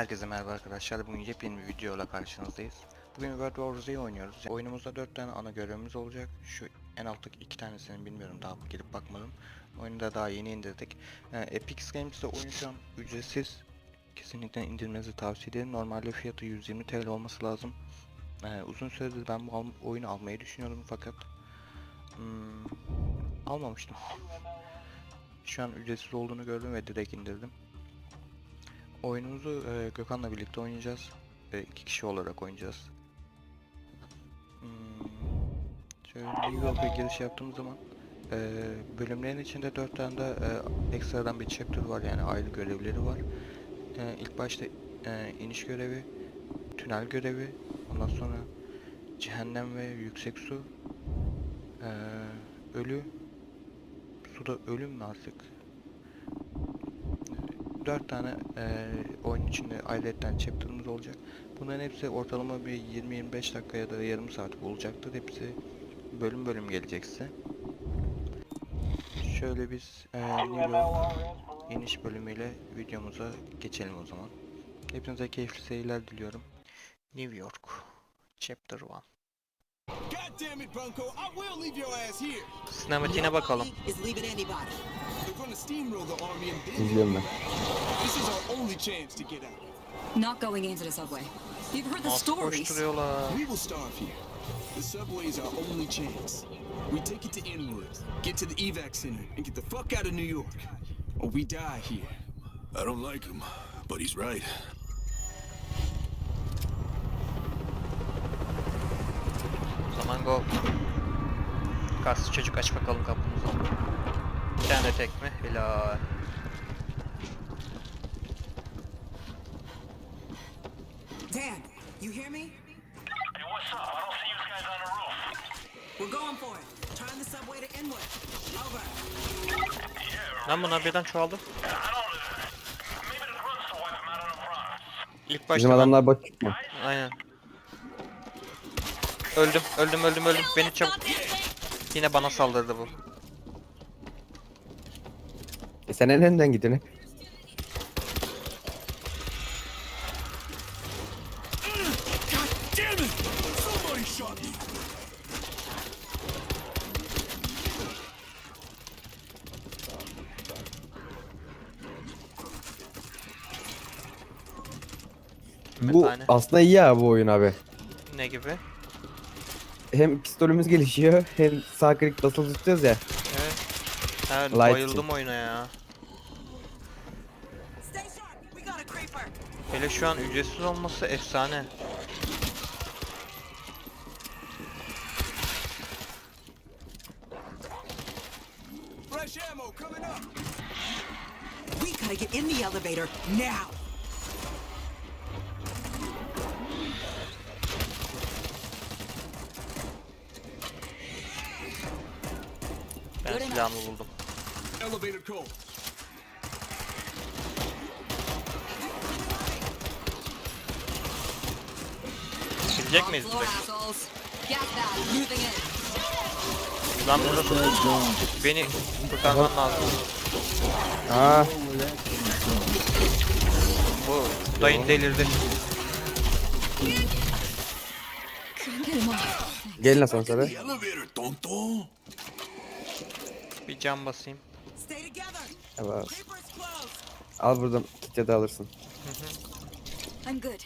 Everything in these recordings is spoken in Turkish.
Herkese merhaba arkadaşlar. Bugün yepyeni bir videoyla karşınızdayız. Bugün World War Z'yi oynuyoruz. Oyunumuzda 4 tane ana görevimiz olacak. Şu en alttaki iki tanesini bilmiyorum daha gelip bakmadım. Oyunu da daha yeni indirdik. Ee, Epic Games'te oyun ücretsiz. Kesinlikle indirmenizi tavsiye ederim. Normalde fiyatı 120 TL olması lazım. Ee, uzun süredir ben bu al- oyunu almayı düşünüyordum fakat hmm, almamıştım. Şu an ücretsiz olduğunu gördüm ve direkt indirdim. Oyunumuzu e, Gökhan'la birlikte oynayacağız. E, iki kişi olarak oynayacağız. Hmm, şöyle New giriş yaptığımız zaman e, bölümlerin içinde dört tane de e, ekstradan bir chapter var yani ayrı görevleri var. E, ilk başta e, iniş görevi, tünel görevi, ondan sonra cehennem ve yüksek su, e, ölü, suda ölüm mü artık? Dört tane eee oyun içinde ayrıyetten chapter'ımız olacak. Bunların hepsi ortalama bir 20-25 dakika ya da yarım saat olacaktır. Hepsi bölüm bölüm gelecek size. Şöyle biz New York iniş bölümüyle videomuza geçelim o zaman. Hepinize keyifli seyirler diliyorum. New York Chapter 1 God damn it, Bunko! I will leave your ass here. Sinematiğine bakalım. Is leaving anybody. They're gonna steamroll the army and then İzliyorum ben. this is our only chance to get out. Not going into the subway. You've heard the Nasıl stories. koşturuyorlar? We will starve here. The subway is our only chance. We take it to Inwood, get to the evac center, and get the fuck out of New York, or we die here. I don't like him, but he's right. O zaman go. Kaslı çocuk aç bakalım kapımızı. Bir tane tekme. Helal. Dan, you hear me? Hey, what's up? I don't see you guys on the roof. We're going for it. Trying the subway to Inwood. Over. Lan bunlar birden çoğaldı. İlk başta Bizim adamlar bot çıkma. Öldüm, öldüm, öldüm, öldüm. Beni çabuk. Yine bana saldırdı bu. E sen en önden. Bir Bu tane. aslında iyi ya bu oyun abi. Ne gibi? Hem pistolümüz gelişiyor hem sağ klik basılı tutuyoruz ya. Evet. Ha, Light bayıldım oyuna ya. Hele şu an ücretsiz olması efsane. Fresh ammo coming up. We gotta get in the elevator now. Silahımı buldum. Silecek miyiz direkt? Lan burada beni kurtarman lazım. Aa Bu dayın delirdi. Gelin asansöre. Bir cam basayım. Evet. Al buradan kitle de alırsın. I'm good.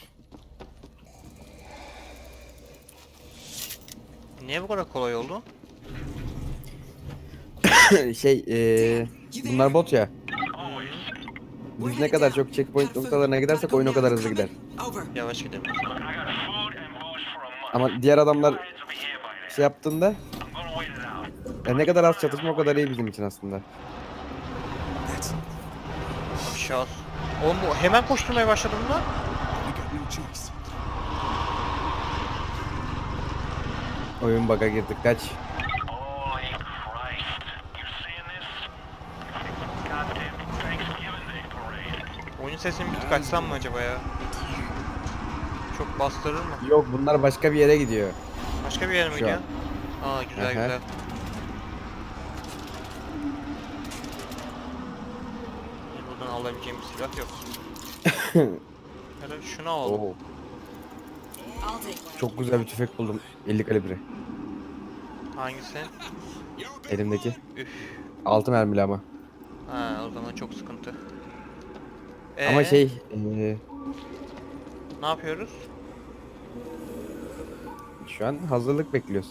Niye bu kadar kolay oldu? şey eee bunlar bot ya. Biz ne kadar çok checkpoint noktalarına gidersek oyun o kadar hızlı gider. Yavaş gidelim. Ama diğer adamlar şey yaptığında I'm gonna wait it out. Ya ne kadar az çatışma o kadar iyi bizim için aslında. Şans. Oğlum bu hemen koşturmaya başladım lan. Oyun bug'a girdik kaç. Oyun sesini bir tık açsam mı acaba ya? Çok bastırır mı? Yok bunlar başka bir yere gidiyor. Başka bir yer mi Şu gidiyor? Aa güzel Aha. güzel. Benim buradan alabileceğim bir silah yok. Da şunu alalım. Oo, çok güzel bir tüfek buldum. 50 kalibre. Hangisi? Elimdeki. Üf. 6 mermili ama. Ha o zaman çok sıkıntı. Ama Ee, şey eee, Ne yapıyoruz? şu an hazırlık bekliyoruz.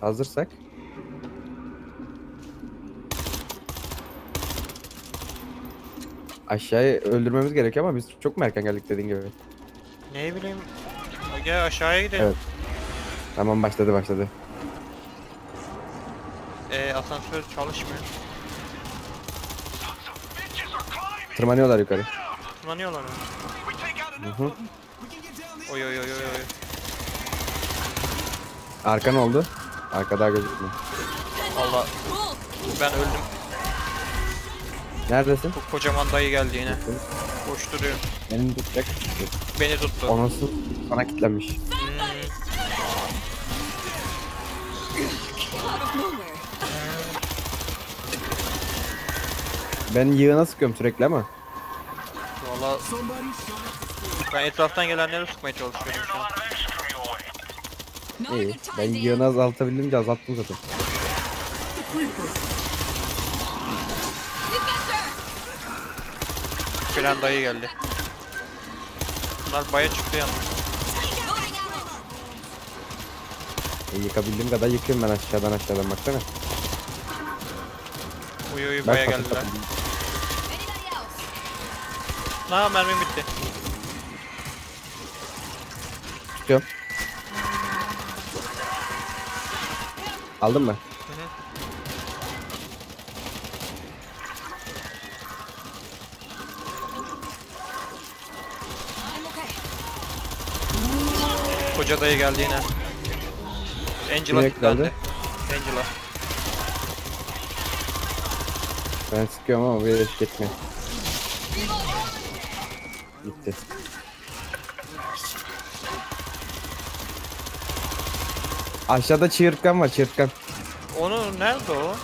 Hazırsak. Aşağıya öldürmemiz gerekiyor ama biz çok mu erken geldik dediğin gibi. Ne bileyim. Gel aşağıya gidelim. Evet. Tamam başladı başladı. Ee, asansör çalışmıyor. Tırmanıyorlar yukarı. Tırmanıyorlar mı? Hı hı. Oy oy oy oy oy. Arka ne oldu? Arka daha gözükmüyor. Valla ben öldüm. Neredesin? Bu kocaman dayı geldi yine. Koşturuyor. Beni tutacak. Beni tuttu. Onası sana nowhere. Ben yığına sıkıyorum sürekli ama. Valla ben etraftan gelenleri sıkmaya çalışıyorum şu an. İyi. Ben yığını azaltabildiğimce azalttım zaten. Filan dayı geldi. Bunlar baya çıktı yalnız. E, yıkabildiğim kadar yıkıyorum ben aşağıdan aşağıdan baksana. Uyu uyu baya geldiler. Ha mermim bitti. Tutuyorum. Aldın mı? I'm okay. Koca dayı geldi yine. Angela geldi? Angela. Ben sıkıyorum ama eş gitmiyor. Gitti. Aşağıda çığırtkan var çığırtkan. Onu nerede o?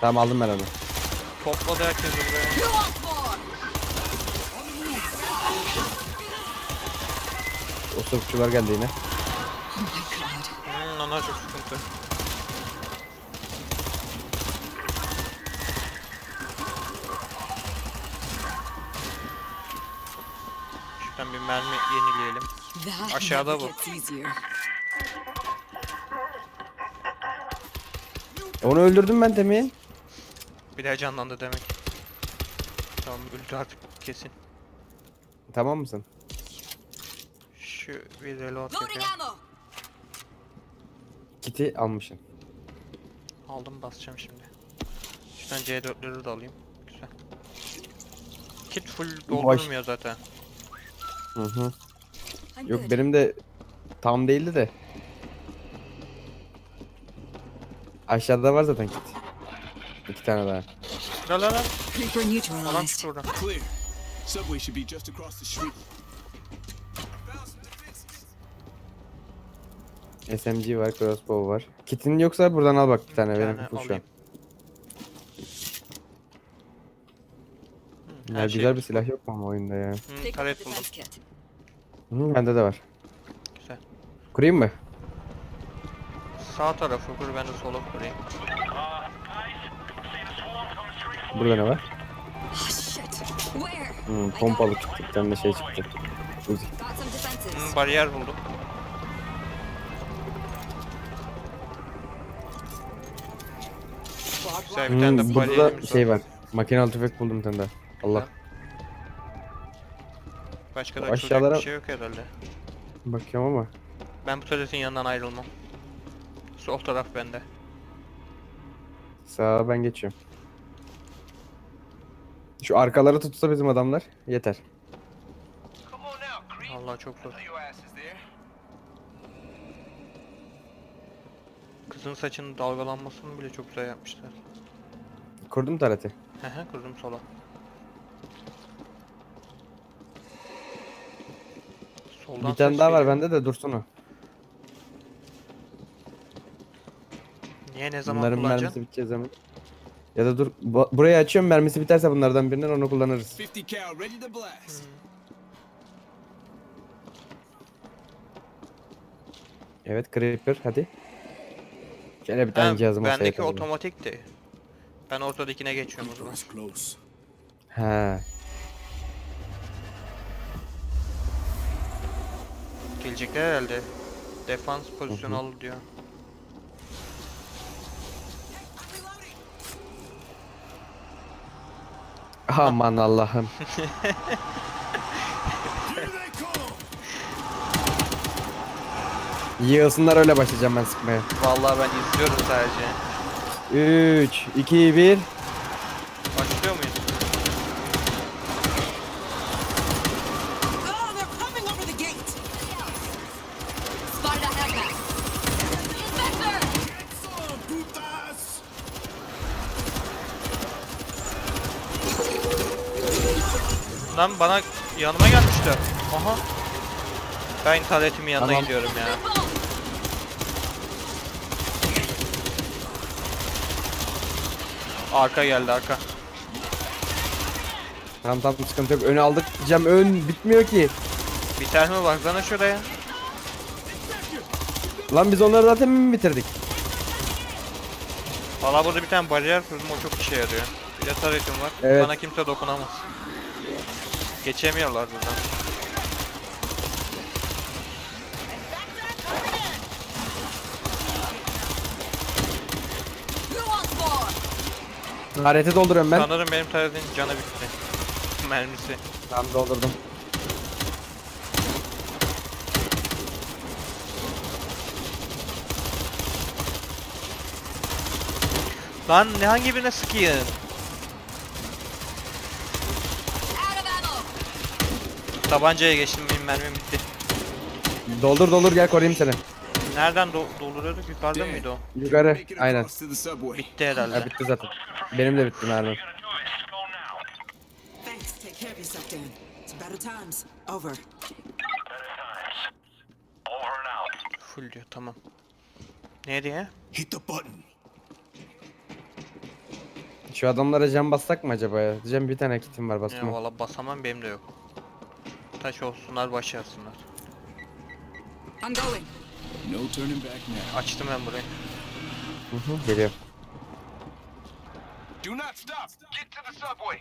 Tamam aldım ben onu. Topladı herkes buraya. Osurukçular geldi yine. Hmm, onlar çok sıkıntı. Şuradan bir mermi yenileyelim. Aşağıda bu. easier. Onu öldürdüm ben demin. Bir daha canlandı demek. Tamam öldü artık kesin. Tamam mısın? Şu bir reload Loading yapayım. ammo. Kiti almışsın. Aldım basacağım şimdi. Şuradan C4'leri de alayım. Güzel. Kit full doldurmuyor zaten. Hı hı. I'm Yok good. benim de tam değildi de. Aşağıda var zaten kit. İki tane daha. La la la. Creeper Adam neutralized. çıktı oradan. Clear. Subway should be just across the street. SMG var, crossbow var. Kitin yoksa buradan al bak bir tane. Bir Benim tane şu an. alayım. Hı, Ya her şey güzel bir silah yok mu ama oyunda ya? Hı, Pick up taret buldum. defense kit. Hı, bende de var. Güzel. Kurayım mı? Sağ tarafı kur ben de sola kurayım. Burada ne var? Oh shit. Where? Got pompalı it. çıktı. Bir tane de şey çıktı. Uzi. Got some defenses. Hı, bariyer buldum. Güzel bir tane de burada da bariyerimiz şey var. Makinalı tüfek buldum bir tane daha. Allah. Başka da açılacak aşağılara- bir şey yok herhalde. Bakıyorum ama. Ben bu tuvaletin yanından ayrılmam. Sol taraf bende. Sağa ben geçiyorum. Şu arkaları tutsa bizim adamlar yeter. Come on now, creep. Allah çok zor. Your ass is there. Kızın saçının dalgalanmasını bile çok güzel yapmışlar. Kurdum tarati. He he kurdum sola. Soldan bir tane daha var bende de dursun o. Niye ne zaman Bunların kullanacaksın? mermisi biteceği zaman. Ya da dur bu- burayı açıyorum mermisi biterse bunlardan birinden onu kullanırız. 50 cal, ready to blast. Evet Creeper hadi. Şöyle bir tane Ha, cihazıma şey bendeki yapalım. otomatikti. Ben ortadakine geçiyorum o zaman. Ha. Gelecekler herhalde. Defans pozisyonu al diyor. Aman Allah'ım. Yığılsınlar öyle başlayacağım ben sıkmaya. Vallahi ben izliyorum sadece. 3, 2, 1. Başlıyor muyuz? Oh, they're coming over the gate. Spotted a hazmat. Inspector! Some putas! Lan bana yanıma gelmişler. Aha. Ben internetimin yanına Tamam. gidiyorum ya. Arka geldi arka. Tamam tamam sıkıntı yok. Önü aldık diyeceğim. Ön bitmiyor ki. Biter mi baksana şuraya. Lan biz onları zaten mi bitirdik? Valla burada bir tane bariyer kurdum o çok işe yarıyor. Bir de taretim var. Evet. Bana kimse dokunamaz. Geçemiyorlar buradan. Harete dolduruyorum ben. Sanırım benim taretin canı bitti. Mermisi. Tamam doldurdum. Lan ne hangi birine sıkayım? Tabancaya geçtim benim mermim bitti. Doldur doldur gel koruyayım seni. Nereden do dolduruyorduk? Yukarıda mıydı o? Yukarı. Aynen. Bitti herhalde. Ha, bitti zaten. Benim de bitti out. Full diyor tamam. Ne diye? Hit the button. Şu adamlara cam bassak mı acaba ya? Diyeceğim bir tane kitim var Ya basma. valla basamam benim de yok. Taş olsunlar başarsınlar. I'm going. No turning back now. Açtım ben burayı. Hı hı, Geliyor. Do not stop. Get to the subway.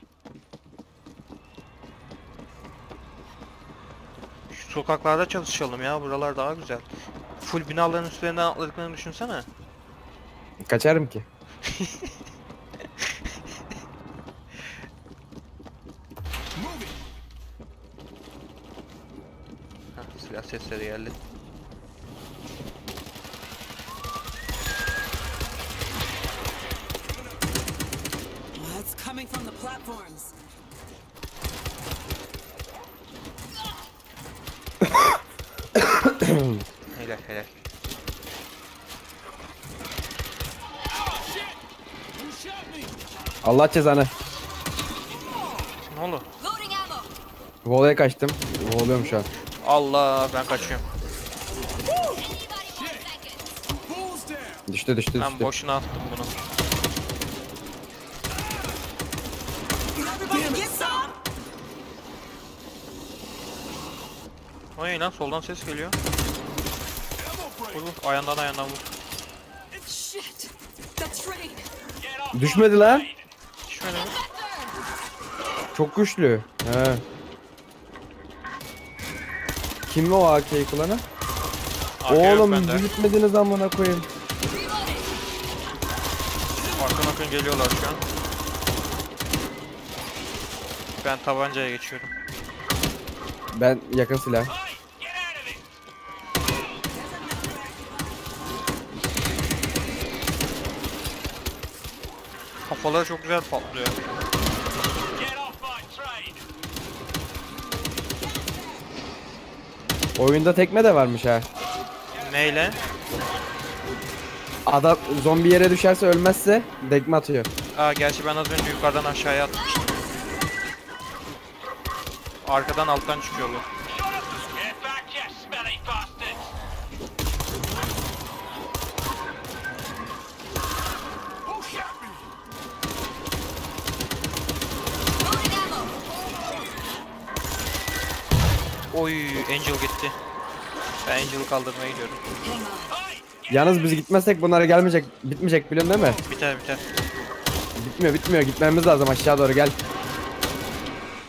Şu sokaklarda çalışalım ya buralar daha güzel. Full binaların üstlerinden atladıklarını düşünsene. Kaçarım ki. Move it! Heh, silah sesleri geldi. Allah cezanı. Ne oldu? Volaya kaçtım. Voluyorum şu an. Allah ben kaçıyorum. Düştü düştü Ben düştü. boşuna attım bunu. O ne lan soldan ses geliyor. Vur vur ayağından ayağından vur. Düşmedi lan. Çok güçlü. He. Kim o AK'yi kullanan? Oğlum bende. gitmediniz amına koyayım. Arkan akın geliyorlar şu an. Ben tabancaya geçiyorum. Ben yakın silah. Kafaları çok güzel patlıyor. Oyunda tekme de varmış ha. Neyle? Adam zombi yere düşerse ölmezse dekme atıyor. Aa gerçi ben az önce yukarıdan aşağıya atmıştım. Arkadan alttan çıkıyor Oy Angel gitti. Ben Angel'ı kaldırmaya gidiyorum. Yalnız biz gitmezsek bunlar gelmeyecek. Bitmeyecek biliyorsun değil mi? Biter biter. Bitmiyor bitmiyor. Gitmemiz lazım aşağı doğru gel.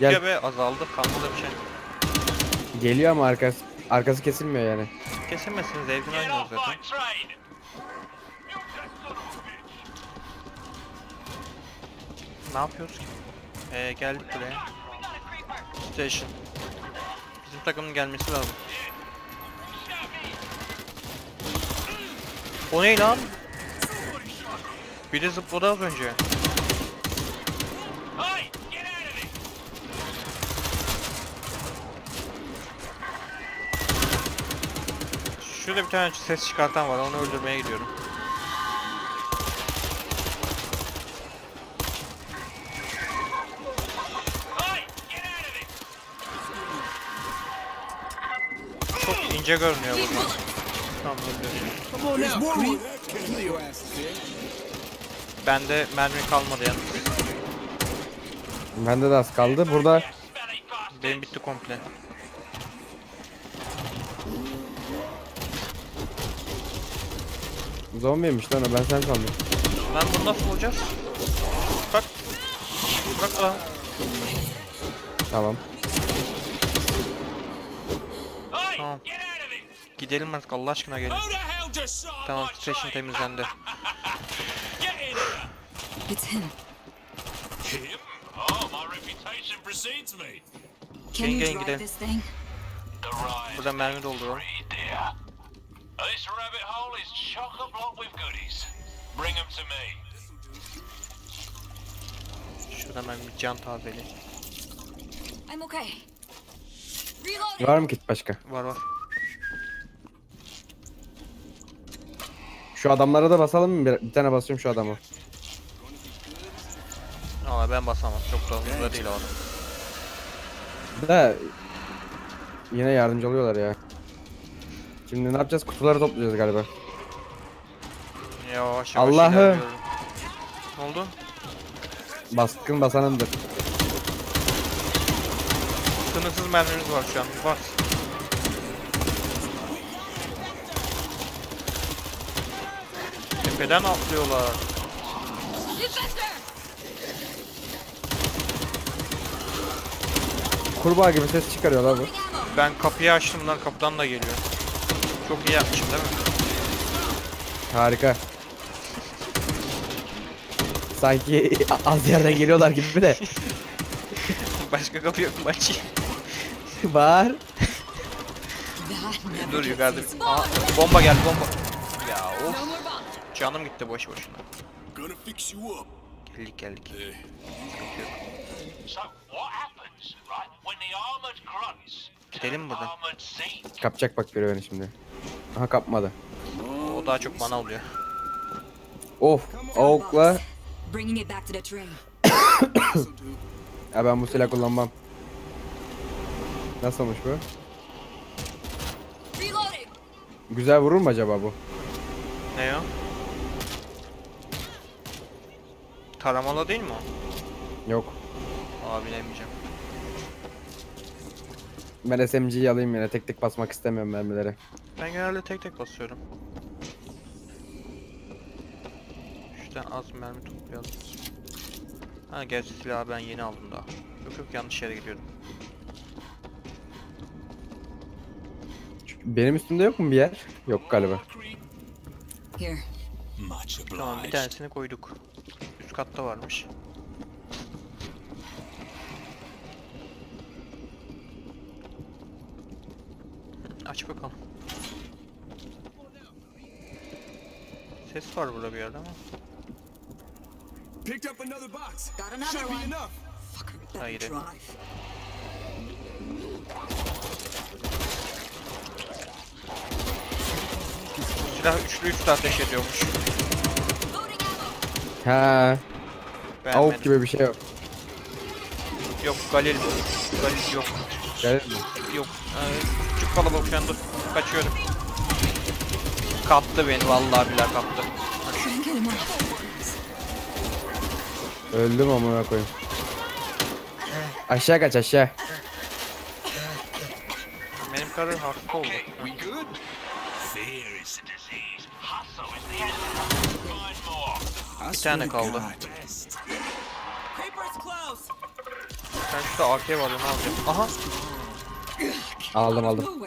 Gel. Ya be azaldı. Kalmadı bir şey. Geliyor ama arkası arkası kesilmiyor yani. Kesilmesiniz evden Get oynuyoruz zaten. Ne yapıyoruz ki? Ee, geldik buraya. Station. Bizim takımın gelmesi lazım. O ne lan? Biri zıpladı az önce. Şurada bir tane ses çıkartan var. Onu öldürmeye gidiyorum. İnce görünüyor burada. Tamam öldürüyorum. Bende mermi kalmadı yalnız. Bende de az kaldı. Burada! Benim bitti komple. zombiymiş lan o ben sen sandım. Lan bunu nasıl bulacağız? Bak. Bak lan. Tamam. Gidelim artık Allah aşkına gelin. Tamam station temizlendi. It's him. Him? Oh, my reputation precedes me. Can Gelin, you drive this thing? Burada mermi dear. This rabbit hole is chock-a-block with goodies. Bring them to me. Şuradan ben bir can tazeli. I'm okay. Reloading. Var mı kit başka? Var var. Şu adamlara da basalım mı? Bir, bir tane basıyorum şu adamı. Ama ben basamam. Çok da hızlı değil o adam. Da yine yardımcı oluyorlar ya. Şimdi ne yapacağız? Kutuları toplayacağız galiba. Yavaş yavaş Allah'ım. ilerliyorum. Ne oldu? Baskın basanındır. Sınırsız mermimiz var şu an. Bas. Tepeden atlıyorlar. Kurbağa gibi ses çıkarıyor lan bu. Ben kapıyı açtım lan kapıdan da geliyor. Çok iyi yapmışım değil mi? Harika. Sanki az yerden geliyorlar gibi de. Başka kapı yok mu açayım? Var. Dur yukarıda. Aa, bomba geldi bomba. Ya of. Canım gitti boş boşuna. Gonna fix you up. Geldik geldik. Sıkıntı yok. So, what happens, right, when the armored grunts Gidelim buradan? Kapacak bak görüyor beni şimdi. Aha kapmadı. O daha çok bana oluyor. Of. Avukla. Ya ben bu silah kullanmam. Nasılmış bu? Reloading. Güzel vurur mu acaba bu? Ne o? Taramalı değil mi o? Yok. Aa bilemeyeceğim. Ben SMG'yi alayım yine. Tek tek basmak istemiyorum mermileri. Ben genelde tek tek basıyorum. Şuradan az mermi toplayalım. Ha gerçi silahı ben yeni aldım daha. Yok yok yanlış yere gidiyorum. Benim üstümde yok mu bir yer? Yok galiba. Here. Much Tamam bir obliged. tanesini koyduk. Katta varmış. Aç bakalım. Ses var burada bir yerde ama. Picked up another box. Got another Should be enough. Hayır. Silah üçlü üçlü ateş ediyormuş. Ammo. Ha, Beğenmedim. avuk gibi bir şey yok. Yok Galil. Galil yok. Gelir mi? Yok. Ee, küçük kalabalık şu an dur. Kaçıyorum. Kaptı beni vallahi billahi kaptı. Öldüm amına koyayım. Aşağı kaç aşağı. Benim kadar hasta olduk. Okay, we good? Fear is the disease. Hustle is the answer. Find more. I tane kaldı. God. Creeper's close. Ben şurada AK var onu alacağım. Aha. Aldım aldım.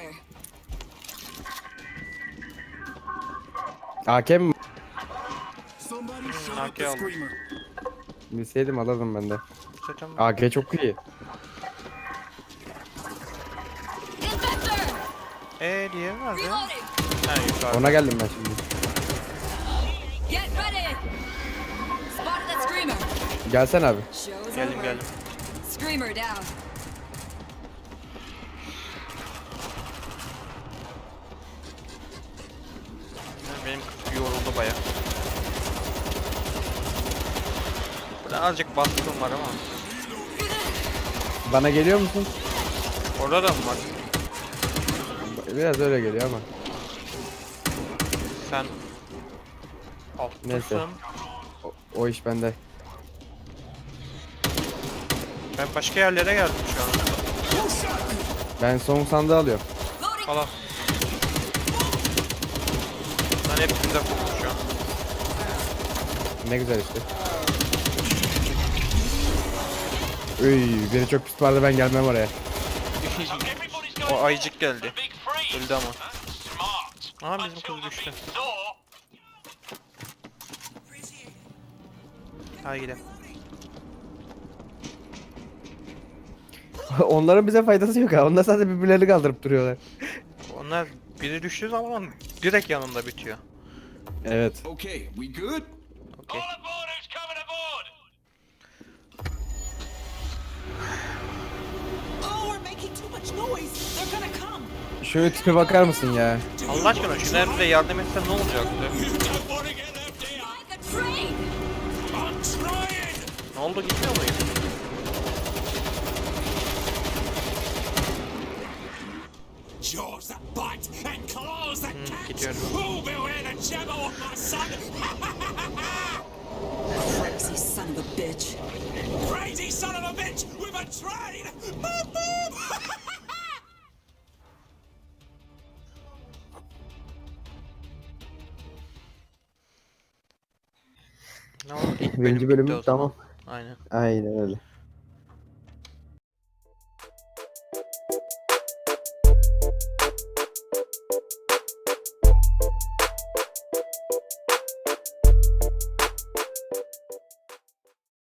AK mi? You out. screamer. Bilseydim alırdım ben de. Zaten AK çok iyi. Eee diğeri nerede? Reloading! Ha yukarıda. Ona geldim ben şimdi. Get ready! Spotted that screamer! Gelsen abi. Show's Geldim over. geldim. Screamer down. Benim kız yoruldu baya. Burada azıcık baskın var ama. Bana geliyor musun? Orada da mı var? Biraz öyle geliyor ama. Sen Neyse. alttasın. O, o iş bende. Ben başka yerlere geldim şu an. Ben son sandığı alıyorum. Falan. Ben hepsinde fokus şu an. Ne güzel işte. Üy, biri çok pis vardı ben gelmem oraya. O ayıcık geldi. Öldü ama. Aha bizim kız düştü. Hadi gidelim. Onların bize faydası yok ha. Onlar sadece birbirlerini kaldırıp duruyorlar. Onlar biri düştüğü zaman direkt yanında bitiyor. Evet. Okay, we good? Okey. Şöyle tipe bakar mısın ya? Allah aşkına şu nerede yardım etse ne olacaktı? Ne oldu gitmiyor muyum? Jaws that bite and claws that catch. gidiyorum. Birinci bitti o bölüm zaman. tamam. Aynen. Aynen öyle.